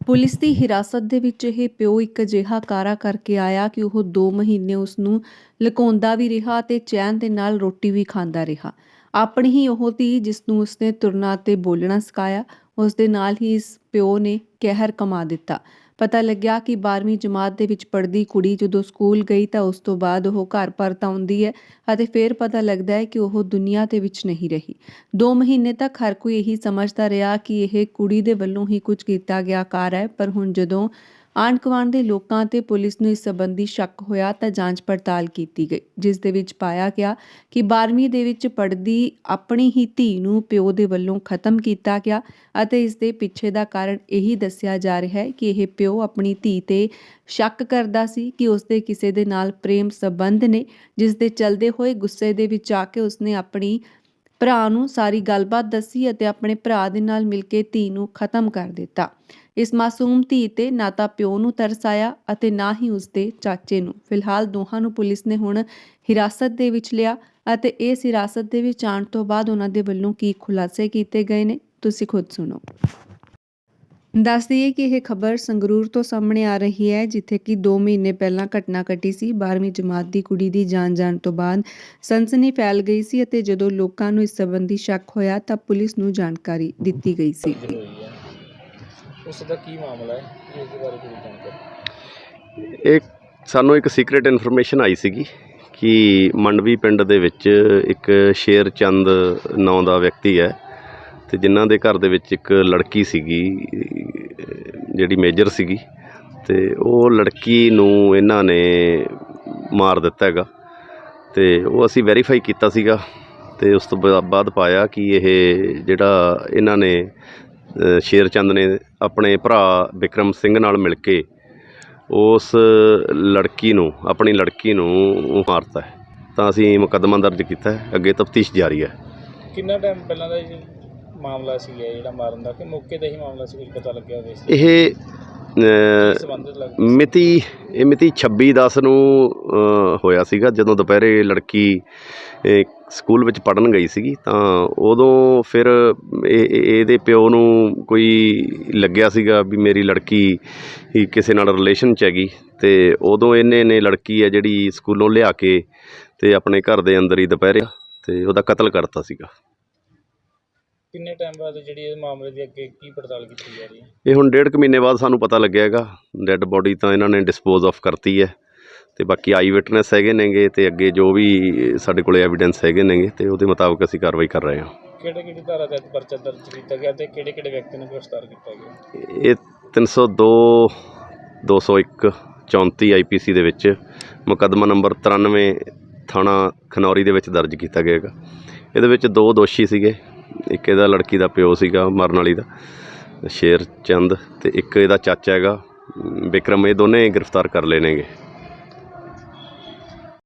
Police ਦੀ ਹਿਰਾਸਤ ਦੇ ਵਿੱਚ ਇਹ ਪਿਓ ਇੱਕ ਅਜਿਹਾ ਕਾਰਾ ਕਰਕੇ ਆਇਆ ਕਿ ਉਹ 2 ਮਹੀਨੇ ਉਸ ਨੂੰ ਲੁਕਾਉਂਦਾ ਵੀ ਰਿਹਾ ਤੇ ਚੈਨ ਦੇ ਨਾਲ ਰੋਟੀ ਵੀ ਖਾਂਦਾ ਰਿਹਾ। ਆਪਣੀ ਹੀ ਉਹ ਧੀ ਜਿਸ ਨੂੰ ਉਸਨੇ ਤੁਰਨਾ ਤੇ ਬੋਲਣਾ ਸਿਖਾਇਆ ਉਸ ਦੇ ਨਾਲ ਹੀ ਇਸ ਪਿਓ ਨੇ ਕਹਿਰ ਕਮਾ ਦਿੱਤਾ। ਪਤਾ ਲੱਗਿਆ ਕਿ 12ਵੀਂ ਜਮਾਤ ਦੇ ਵਿੱਚ ਪੜ੍ਹਦੀ ਕੁੜੀ ਜਦੋਂ ਸਕੂਲ ਗਈ ਤਾਂ ਉਸ ਤੋਂ ਬਾਅਦ ਉਹ ਘਰ ਪਰਤ ਆਉਂਦੀ ਹੈ ਅਤੇ ਫਿਰ ਪਤਾ ਲੱਗਦਾ ਹੈ ਕਿ ਉਹ ਦੁਨੀਆ ਦੇ ਵਿੱਚ ਨਹੀਂ ਰਹੀ। 2 ਮਹੀਨੇ ਤੱਕ ਹਰ ਕੋਈ ਇਹੀ ਸਮਝਦਾ ਰਿਹਾ ਕਿ ਇਹ ਕੁੜੀ ਦੇ ਵੱਲੋਂ ਹੀ ਕੁਝ ਕੀਤਾ ਗਿਆ ਕਾਰ ਹੈ, ਪਰ ਹੁਣ ਜਦੋਂ ਆਂਢ ਗੁਆਂਢ ਦੇ ਲੋਕਾਂ ਤੇ ਪੁਲਿਸ ਨੂੰ ਇਸ ਸੰਬੰਧੀ ਸ਼ੱਕ ਹੋਇਆ ਤਾਂ ਜਾਂਚ ਪੜਤਾਲ ਕੀਤੀ ਗਈ, ਜਿਸ ਦੇ ਵਿੱਚ ਪਾਇਆ ਗਿਆ ਕਿ 12ਵੀਂ ਦੇ ਵਿੱਚ ਪੜ੍ਹਦੀ ਆਪਣੀ ਹੀ ਧੀ ਨੂੰ ਪਿਓ ਦੇ ਵੱਲੋਂ ਖਤਮ ਕੀਤਾ ਗਿਆ ਅਤੇ ਇਸ ਦੇ ਪਿੱਛੇ ਦਾ ਕਾਰਨ ਇਹੀ ਦੱਸਿਆ ਜਾ ਰਿਹਾ ਹੈ ਕਿ ਇਹ ਪਿਓ ਆਪਣੀ ਧੀ ਤੇ ਸ਼ੱਕ ਕਰਦਾ ਸੀ ਕਿ ਉਸ ਦੇ ਕਿਸੇ ਦੇ ਨਾਲ ਪ੍ਰੇਮ ਸੰਬੰਧ ਨੇ, ਜਿਸ ਦੇ ਚਲਦੇ ਹੋਏ ਗੁੱਸੇ ਦੇ ਵਿੱਚ ਆ ਕੇ ਉਸਨੇ ਆਪਣੀ ਭਰਾ ਨੂੰ ਸਾਰੀ ਗੱਲਬਾਤ ਦੱਸੀ ਅਤੇ ਆਪਣੇ ਭਰਾ ਦੇ ਨਾਲ ਮਿਲ ਕੇ ਧੀ ਨੂੰ ਖਤਮ ਕਰ ਦਿੱਤਾ। ਇਸ ਮਾਸੂਮ ਧੀ ਤੇ ਨਾ ਤਾਂ ਪਿਓ ਨੂੰ ਤਰਸ ਆਇਆ ਅਤੇ ਨਾ ਹੀ ਉਸ ਦੇ ਚਾਚੇ ਨੂੰ। ਫਿਲਹਾਲ ਦੋਹਾਂ ਨੂੰ ਪੁਲਿਸ ਨੇ ਹੁਣ ਹਿਰਾਸਤ ਦੇ ਵਿੱਚ ਲਿਆ ਅਤੇ ਇਸ ਹਿਰਾਸਤ ਦੇ ਵਿੱਚ ਆਉਣ ਤੋਂ ਬਾਅਦ ਉਹਨਾਂ ਦੇ ਵੱਲੋਂ ਕੀ ਖੁਲਾਸੇ ਕੀਤੇ ਗਏ ਨੇ, ਤੁਸੀਂ ਖੁਦ ਸੁਣੋ। ਦੱਸ ਦਈਏ ਕਿ ਇਹ ਖਬਰ ਸੰਗਰੂਰ ਤੋਂ ਸਾਹਮਣੇ ਆ ਰਹੀ ਹੈ ਜਿੱਥੇ ਕਿ 2 ਮਹੀਨੇ ਪਹਿਲਾਂ ਘਟਨਾ ਘਟੀ ਸੀ। 12ਵੀਂ ਜਮਾਤ ਦੀ ਕੁੜੀ ਦੀ ਜਾਨ ਜਾਣ ਤੋਂ ਬਾਅਦ ਸਨਸਨੀ ਫੈਲ ਗਈ ਸੀ ਅਤੇ ਜਦੋਂ ਲੋਕਾਂ ਨੂੰ ਇਸ ਸੰਬੰਧੀ ਸ਼ੱਕ ਹੋਇਆ ਤਾਂ ਪੁਲਿਸ ਨੂੰ ਜਾਣਕਾਰੀ ਦਿੱਤੀ ਗਈ ਸੀ। ਉਸ ਦਾ ਕੀ ਮਾਮਲਾ ਹੈ? ਇਸ ਦੇ ਬਾਰੇ ਕੋਈ ਜਾਣਕਾਰੀ? ਇਹ ਸਾਨੂੰ ਇੱਕ ਸੀਕ੍ਰੀਟ ਇਨਫੋਰਮੇਸ਼ਨ ਆਈ ਸੀਗੀ ਕਿ ਮੰਡਵੀ ਪਿੰਡ ਦੇ ਵਿੱਚ ਇੱਕ ਸ਼ੇਰ ਚੰਦ ਨਾਂ ਦਾ ਵਿਅਕਤੀ ਹੈ। ਤੇ ਜਿਨ੍ਹਾਂ ਦੇ ਘਰ ਦੇ ਵਿੱਚ ਇੱਕ ਲੜਕੀ ਸੀਗੀ, ਜਿਹੜੀ ਮੇਜਰ ਸੀਗੀ, ਤੇ ਉਹ ਲੜਕੀ ਨੂੰ ਇਹਨਾਂ ਨੇ ਮਾਰ ਦਿੱਤਾ ਹੈਗਾ। ਤੇ ਉਹ ਅਸੀਂ ਵੈਰੀਫਾਈ ਕੀਤਾ ਸੀਗਾ ਤੇ ਉਸ ਤੋਂ ਬਾਅਦ ਪਾਇਆ ਕਿ ਇਹ ਜਿਹੜਾ ਇਹਨਾਂ ਨੇ ਸ਼ੇਰ ਚੰਦ ਨੇ ਆਪਣੇ ਭਰਾ ਵਿਕਰਮ ਸਿੰਘ ਨਾਲ ਮਿਲ ਕੇ ਉਸ ਲੜਕੀ ਨੂੰ, ਆਪਣੀ ਲੜਕੀ ਨੂੰ ਮਾਰਤਾ ਹੈ। ਤਾਂ ਅਸੀਂ ਮੁਕੱਦਮਾ ਦਰਜ ਕੀਤਾ ਹੈ। ਅੱਗੇ ਤਫਤੀਸ਼ ਜਾਰੀ ਹੈ। ਕਿੰਨਾ ਟਾਈਮ ਪਹਿਲਾਂ ਦਾ ਇਹ ਮਾਮਲਾ ਸੀ ਇਹ ਜਿਹੜਾ ਮਾਰਨ ਦਾ ਕਿ ਮੌਕੇ ਤੇ ਹੀ ਮਾਮਲਾ ਸੀ ਕੁਝ ਪਤਾ ਲੱਗਿਆ ਹੋਵੇ ਇਸ ਇਹ ਅਹ, ਸੰਬੰਧਿਤ ਲੱਗਦਾ ਮਿਤੀ ਇਹ ਮਿਤੀ 26 10 ਨੂੰ ਹੋਇਆ ਸੀਗਾ ਜਦੋਂ ਦੁਪਹਿਰੇ ਲੜਕੀ ਇਹ, ਸਕੂਲ ਵਿੱਚ ਪੜਨ ਗਈ ਸੀਗੀ ਤਾਂ ਉਦੋਂ ਫਿਰ ਇਹ ਇਹ- ਇਹਦੇ ਪਿਓ ਨੂੰ ਕੋਈ ਲੱਗਿਆ ਸੀਗਾ ਵੀ ਮੇਰੀ ਲੜਕੀ ਹੀ ਕਿਸੇ ਨਾਲ ਰਿਲੇਸ਼ਨ 'ਚ ਹੈਗੀ ਤੇ ਉਦੋਂ ਇਹਨੇ ਨੇ ਲੜਕੀ ਹੈ ਜਿਹੜੀ ਸਕੂਲੋਂ ਲਿਆ ਕੇ ਤੇ ਆਪਣੇ ਘਰ ਦੇ ਅੰਦਰ ਹੀ ਦੁਪਹਿਰੇ ਤੇ ਉਹਦਾ ਕਤਲ ਕਰਤਾ ਸੀਗਾ। ਕਿੰਨੇ ਟਾਈਮ ਬਾਅਦ ਜਿਹੜੀ ਇਹ ਮਾਮਲੇ ਦੀ ਅੱਗੇ ਕੀ ਪੜਤਾਲ ਕੀਤੀ ਜਾ ਰਹੀ ਹੈ? ਇਹ ਹੁਣ ਡੇਢ ਕੁ ਮਹੀਨੇ ਬਾਅਦ ਸਾਨੂੰ ਪਤਾ ਲੱਗਿਆ ਹੈਗਾ। ਡੈੱਡ ਬੋਡੀ ਤਾਂ ਇਹਨਾਂ ਨੇ ਡਿਸਪੋਜ਼ ਆਫ ਕਰਤੀ ਹੈ। ਤੇ ਬਾਕੀ ਆਈ ਵਿਟਨੈਸ ਹੈਗੇ ਨੇਗੇ ਤੇ ਅੱਗੇ ਜੋ ਵੀ ਸਾਡੇ ਕੋਲੇ ਐਵੀਡੈਂਸ ਹੈਗੇ ਨੇਗੇ ਤੇ ਉਹਦੇ ਮੁਤਾਬਕ ਅਸੀਂ ਕਾਰਵਾਈ ਕਰ ਰਹੇ ਹਾਂ। ਕਿਹੜੇ ਕਿਹੜੀ ਧਾਰਾ ਤਹਿਤ ਪਰਚਾ ਦਰਜ ਕੀਤਾ ਗਿਆ ਤੇ ਕਿਹੜੇ ਕਿਹੜੇ ਵਿਅਕਤੀ ਨੂੰ ਗ੍ਰਿਫਤਾਰ ਕੀਤਾ ਗਿਆ? ਇਹ 302 201 34 ਆਈਪੀਸੀ ਦੇ ਵਿੱਚ ਮੁਕੱਦਮਾ ਨੰਬਰ 93 ਥਾਣਾ ਖਨੌਰੀ ਦੇ ਵਿੱਚ ਦਰਜ ਕੀਤਾ ਗਿਆ ਹੈਗਾ। ਇਹਦੇ ਵਿੱਚ ਦੋ ਦੋਸ਼ੀ ਸੀਗੇ। ਇੱਕ ਇਹਦਾ ਲੜਕੀ ਦਾ ਪਿਓ ਸੀਗਾ, ਮਰਨ ਵਾਲੀ ਦਾ ਸ਼ੇਰ ਚੰਦ ਤੇ ਇੱਕ ਇਹਦਾ ਚਾਚਾ ਹੈਗਾ। ਵਿਕਰਮ, ਇਹ ਦੋਨੇ ਗ੍ਰਿਫਤਾਰ ਕਰ ਲਏ ਨੇਗੇ।